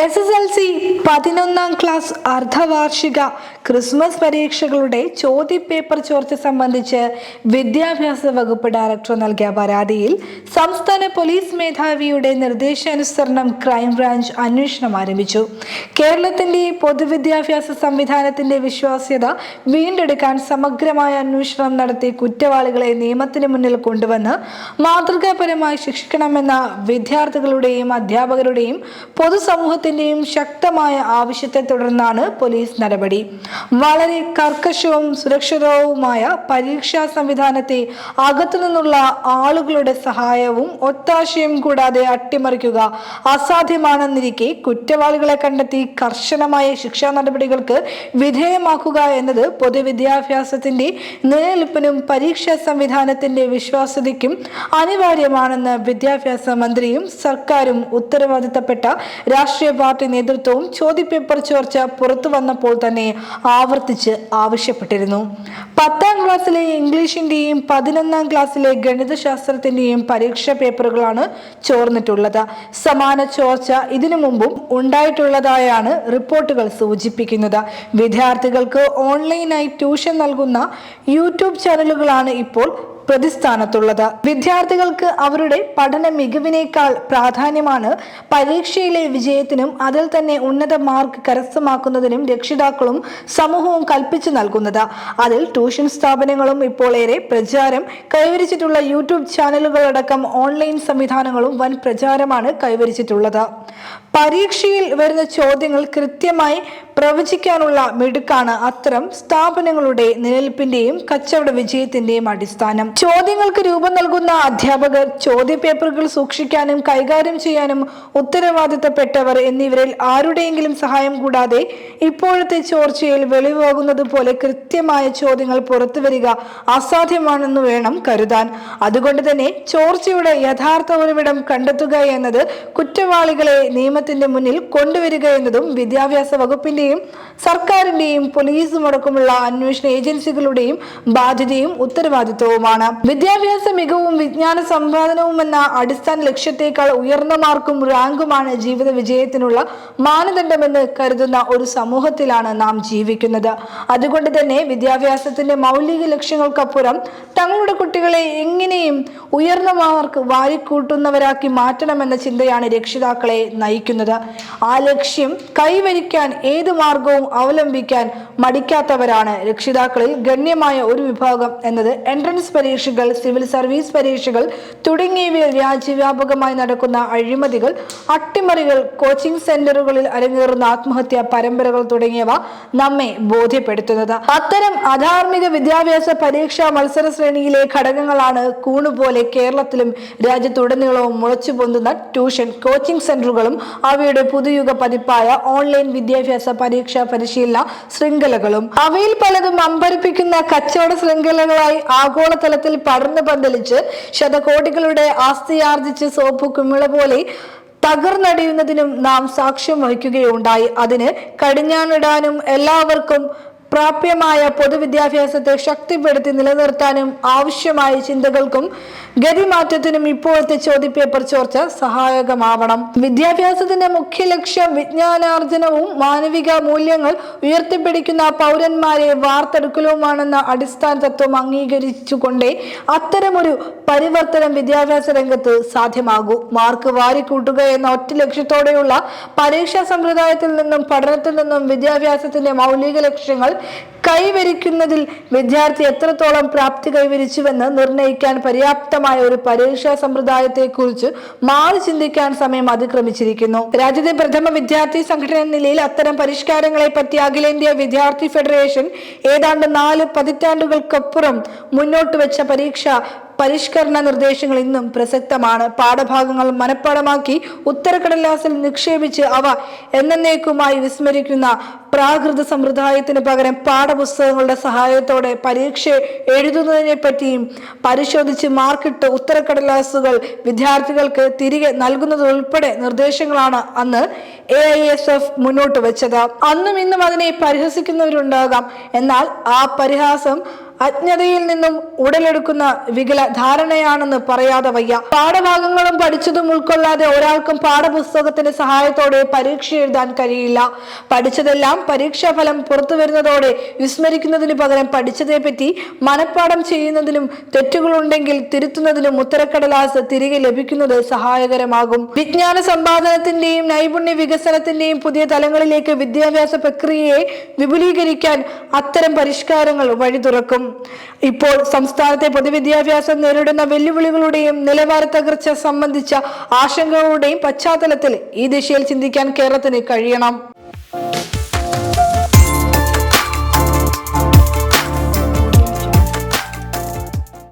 S S L C പതിനൊന്നാം class അർദ്ധവാർഷിക Christmas പരീക്ഷകളുടെ ചോദ്യപേപ്പർ ചോർച്ച സംബന്ധിച്ച് വിദ്യാഭ്യാസ വകുപ്പ് ഡയറക്ടർ നൽകിയ പരാതിയിൽ സംസ്ഥാന പോലീസ് മേധാവിയുടെ നിർദ്ദേശാനുസരണം ക്രൈംബ്രാഞ്ച് അന്വേഷണം ആരംഭിച്ചു. കേരളത്തിന്റെ പൊതുവിദ്യാഭ്യാസ സംവിധാനത്തിന്റെ വിശ്വാസ്യത വീണ്ടെടുക്കാൻ സമഗ്രമായ അന്വേഷണം നടത്തി കുറ്റവാളികളെ നിയമത്തിന് മുന്നിൽ കൊണ്ടുവന്ന് മാതൃകാപരമായി ശിക്ഷിക്കണമെന്ന വിദ്യാർത്ഥികളുടെയും അധ്യാപകരുടെയും പൊതുസമൂഹത്തിന്റെയും ശക്തമായ ആവശ്യത്തെ തുടർന്നാണ് പോലീസ് നടപടി. വളരെ കർക്കശവും സുരക്ഷിതവുമായ പരീക്ഷാ സംവിധാനത്തെ അകത്തുനിന്നുള്ള ആളുകളുടെ സഹായവും ഒത്താശയും കൂടാതെ അട്ടിമറിക്കുക അസാധ്യമാണെന്നിരിക്കെ കുറ്റവാളികളെ കണ്ടെത്തി കർശനമായ ശിക്ഷാ നടപടികൾക്ക് വിധേയമാക്കുക എന്നത് പൊതുവിദ്യാഭ്യാസത്തിന്റെ നിലനിൽപ്പിനും പരീക്ഷാ സംവിധാനത്തിന്റെ വിശ്വാസ്യതയ്ക്കും അനിവാര്യമാണെന്ന് വിദ്യാഭ്യാസ മന്ത്രിയും സർക്കാരും ഉത്തരവാദിത്തപ്പെട്ട രാഷ്ട്രീയ പാർട്ടി നേതൃത്വവും ചോദ്യപേപ്പർ ചോർച്ച പുറത്തു വന്നപ്പോൾ തന്നെ ആവർത്തിച്ച് ആവശ്യപ്പെട്ടിരുന്നു. പത്താം ക്ലാസ്സിലെ ഇംഗ്ലീഷിന്റെയും പതിനൊന്നാം ക്ലാസ്സിലെ ഗണിതശാസ്ത്രത്തിന്റെയും പരീക്ഷാ പേപ്പറുകളാണ് ചോർന്നിട്ടുള്ളത്. സമാന ചോർച്ച ഇതിനു മുമ്പും ഉണ്ടായിട്ടുള്ളതായാണ് റിപ്പോർട്ടുകൾ സൂചിപ്പിക്കുന്നത്. വിദ്യാർത്ഥികൾക്ക് ഓൺലൈനായി ട്യൂഷൻ നൽകുന്ന യൂട്യൂബ് ചാനലുകളാണ് ഇപ്പോൾ പ്രതിസ്ഥാനത്തുള്ളത്. വിദ്യാർത്ഥികൾക്ക് അവരുടെ പഠന മികവിനേക്കാൾ പ്രാധാന്യമാണ് പരീക്ഷയിലെ വിജയത്തിനും അതിൽ തന്നെ ഉന്നത മാർക്ക് കരസ്ഥമാക്കുന്നതിനും രക്ഷിതാക്കളും സമൂഹവും കൽപ്പിച്ചു നൽകുന്നത്. അതിൽ ട്യൂഷൻ സ്ഥാപനങ്ങളും ഇപ്പോൾ ഏറെ പ്രചാരം കൈവരിച്ചിട്ടുള്ള യൂട്യൂബ് ചാനലുകളടക്കം ഓൺലൈൻ സംവിധാനങ്ങളും വൻ പ്രചാരമാണ് കൈവരിച്ചിട്ടുള്ളത്. പരീക്ഷയിൽ വരുന്ന ചോദ്യങ്ങൾ കൃത്യമായി പ്രവചിക്കാനുള്ള മിടുക്കാണ് അത്തരം സ്ഥാപനങ്ങളുടെ നിലനിൽപ്പിന്റെയും കച്ചവട വിജയത്തിന്റെയും അടിസ്ഥാനം. ചോദ്യങ്ങൾക്ക് രൂപം നൽകുന്ന അധ്യാപകർ ചോദ്യപേപ്പറുകൾ സൂക്ഷിക്കാനും കൈകാര്യം ചെയ്യാനും ഉത്തരവാദിത്തപ്പെട്ടവർ എന്നിവരിൽ ആരുടെയെങ്കിലും സഹായം കൂടാതെ ഇപ്പോഴത്തെ ചോർച്ചയിൽ വെളിവാകുന്നത് പോലെ കൃത്യമായ ചോദ്യങ്ങൾ പുറത്തുവരിക അസാധ്യമാണെന്ന് വേണം കരുതാൻ. അതുകൊണ്ട് തന്നെ ചോർച്ചയുടെ യഥാർത്ഥ ഉറവിടം കണ്ടെത്തുക എന്നത് കുറ്റവാളികളെ നിയമത്തിന്റെ മുന്നിൽ കൊണ്ടുവരിക എന്നതും വിദ്യാഭ്യാസ വകുപ്പിന്റെയും സർക്കാരിന്റെയും പോലീസും അടക്കമുള്ള അന്വേഷണ ഏജൻസികളുടെയും ബാധ്യതയും ഉത്തരവാദിത്വവുമാണ്. വിദ്യാഭ്യാസ മികവും വിജ്ഞാന സമ്പാദനവും എന്ന അടിസ്ഥാന ലക്ഷ്യത്തേക്കാൾ ഉയർന്ന മാർക്കും റാങ്കുമാണ് ജീവിത വിജയത്തിനുള്ള മാനദണ്ഡമെന്ന് കരുതുന്ന ഒരു സമൂഹത്തിലാണ് നാം ജീവിക്കുന്നത്. അതുകൊണ്ട് തന്നെ വിദ്യാഭ്യാസത്തിന്റെ മൗലിക ലക്ഷ്യങ്ങൾക്കപ്പുറം തങ്ങളുടെ കുട്ടികളെ എങ്ങനെയും ഉയർന്ന മാർക്ക് വാരിക്കൂട്ടുന്നവരാക്കി മാറ്റണമെന്ന ചിന്തയാണ് രക്ഷിതാക്കളെ നയിക്കുന്നത്. ആ ലക്ഷ്യം കൈവരിക്കാൻ ഏത് മാർഗവും അവലംബിക്കാൻ മടിക്കാത്തവരാണ് രക്ഷിതാക്കളിൽ ഗണ്യമായ ഒരു വിഭാഗം എന്നത് എൻട്രൻസ് പരീക്ഷകൾ സിവിൽ സർവീസ് പരീക്ഷകൾ തുടങ്ങിയവയിൽ രാജ്യവ്യാപകമായി നടക്കുന്ന അഴിമതികൾ അട്ടിമറികൾ കോച്ചിംഗ് സെന്ററുകളിൽ അരങ്ങേറുന്ന ആത്മഹത്യാ പരമ്പരകൾ തുടങ്ങിയവ നമ്മെ ബോധ്യപ്പെടുത്തുന്നത്. അത്തരം അധാർമിക വിദ്യാഭ്യാസ പരീക്ഷാ മത്സര ശ്രേണിയിലെ ഘടകങ്ങളാണ് കൂണുപോലെ കേരളത്തിലും രാജ്യത്തുടനീളവും മുളച്ചു പൊന്തുന്ന ട്യൂഷൻ കോച്ചിംഗ് സെന്ററുകളും അവയുടെ പുതുയുഗ പതിപ്പായ ഓൺലൈൻ വിദ്യാഭ്യാസ പരീക്ഷാ പരിശീലന ശൃംഖലകളും. അവയിൽ പലതും അമ്പരിപ്പിക്കുന്ന കച്ചവട ശൃംഖലകളായി ആഗോളതലത്തിൽ പടർന്നു പന്തലിച്ച് ശതകോടികളുടെ ആസ്തിയാർജിച്ച് സോപ്പ് കുമിള പോലെ തകർന്നടിയുന്നതിനും നാം സാക്ഷ്യം വഹിക്കുകയുണ്ടായി. അതിന് കടിഞ്ഞാണിടാനും എല്ലാവർക്കും പ്രാപ്യമായ പൊതുവിദ്യാഭ്യാസത്തെ ശക്തിപ്പെടുത്തി നിലനിർത്താനും ആവശ്യമായ ചിന്തകൾക്കും ഗതിമാറ്റത്തിനും ഇപ്പോഴത്തെ ചോദ്യപേപ്പർ ചോർച്ച സഹായകമാവണം. വിദ്യാഭ്യാസത്തിന്റെ മുഖ്യ ലക്ഷ്യം വിജ്ഞാനാർജനവും മാനവിക മൂല്യങ്ങൾ ഉയർത്തിപ്പിടിക്കുന്ന പൗരന്മാരെ വാർത്തെടുക്കലുമാണെന്ന അടിസ്ഥാന തത്വം അംഗീകരിച്ചുകൊണ്ടേ അത്തരമൊരു പരിവർത്തനം വിദ്യാഭ്യാസ രംഗത്ത് സാധ്യമാകൂ. മാർക്ക് വാരിക്കൂട്ടുക എന്ന ഒറ്റ ലക്ഷ്യത്തോടെയുള്ള പരീക്ഷാ സമ്പ്രദായത്തിൽ നിന്നും പഠനത്തിൽ നിന്നും വിദ്യാഭ്യാസത്തിന്റെ മൗലിക ലക്ഷ്യങ്ങൾ കൈവരിക്കുന്നതിൽ വിദ്യാർത്ഥി എത്രത്തോളം പ്രാപ്തി കൈവരിച്ചുവെന്ന് നിർണയിക്കാൻ പര്യാപ്തമായ ഒരു പരീക്ഷാ സമ്പ്രദായത്തെക്കുറിച്ച് മാറി ചിന്തിക്കാൻ സമയം അതിക്രമിച്ചിരിക്കുന്നു. രാജ്യത്തെ പ്രഥമ വിദ്യാർത്ഥി സംഘടന എന്ന നിലയിൽ അത്തരം പരിഷ്കാരങ്ങളെ പറ്റി അഖിലേന്ത്യാ വിദ്യാർത്ഥി ഫെഡറേഷൻ ഏതാണ്ട് നാല് പതിറ്റാണ്ടുകൾക്കപ്പുറം മുന്നോട്ട് വെച്ച പരീക്ഷ പരിഷ്കരണ നിർദ്ദേശങ്ങൾ ഇന്നും പ്രസക്തമാണ്. പാഠഭാഗങ്ങൾ മനഃപ്പാടമാക്കി ഉത്തരക്കടലാസിൽ നിക്ഷേപിച്ച് അവ എന്നേക്കുമായി വിസ്മരിക്കുന്ന പ്രാകൃത സമ്പ്രദായത്തിന് പകരം പാഠപുസ്തകങ്ങളുടെ സഹായത്തോടെ പരീക്ഷ എഴുതുന്നതിനെ പറ്റിയും പരിശോധിച്ച് മാർക്കിട്ട് ഉത്തരക്കടലാസുകൾ വിദ്യാർത്ഥികൾക്ക് തിരികെ നൽകുന്നതുൾപ്പെടെ നിർദ്ദേശങ്ങളാണ് അന്ന് എ ഐ എസ് എഫ് മുന്നോട്ട് വെച്ചത്. അന്നും ഇന്നും അതിനെ പരിഹസിക്കുന്നവരുണ്ടാകാം. എന്നാൽ ആ പരിഹാസം അജ്ഞതയിൽ നിന്നും ഉടലെടുക്കുന്ന വികല ധാരണയാണെന്ന് പറയാതെ വയ്യ. പാഠഭാഗങ്ങളും പഠിച്ചതും ഉൾക്കൊള്ളാതെ ഒരാൾക്കും പാഠപുസ്തകത്തിന്റെ സഹായത്തോടെ പരീക്ഷ എഴുതാൻ കഴിയില്ല. പഠിച്ചതെല്ലാം പരീക്ഷാഫലം പുറത്തു വരുന്നതോടെ വിസ്മരിക്കുന്നതിന് പകരം പഠിച്ചതേപ്പറ്റി മനഃപ്പാഠം ചെയ്യുന്നതിലും തെറ്റുകളുണ്ടെങ്കിൽ തിരുത്തുന്നതിലും ഉത്തരക്കടലാസ് തിരികെ ലഭിക്കുന്നത് സഹായകരമാകും. വിജ്ഞാന സമ്പാദനത്തിന്റെയും നൈപുണ്യ വികസനത്തിന്റെയും പുതിയ തലങ്ങളിലേക്ക് വിദ്യാഭ്യാസ പ്രക്രിയയെ വിപുലീകരിക്കാൻ അത്തരം പരിഷ്കാരങ്ങൾ വഴി തുറക്കും ഇപ്പോൾ സംസ്ഥാനത്തെ പൊതുവിദ്യാഭ്യാസം നേരിടുന്ന വെല്ലുവിളികളുടെയും നിലവാര തകർച്ച സംബന്ധിച്ച ആശങ്കകളുടെയും പശ്ചാത്തലത്തിൽ ഈ ദിശയിൽ ചിന്തിക്കാൻ കേരളത്തിന് കഴിയണം.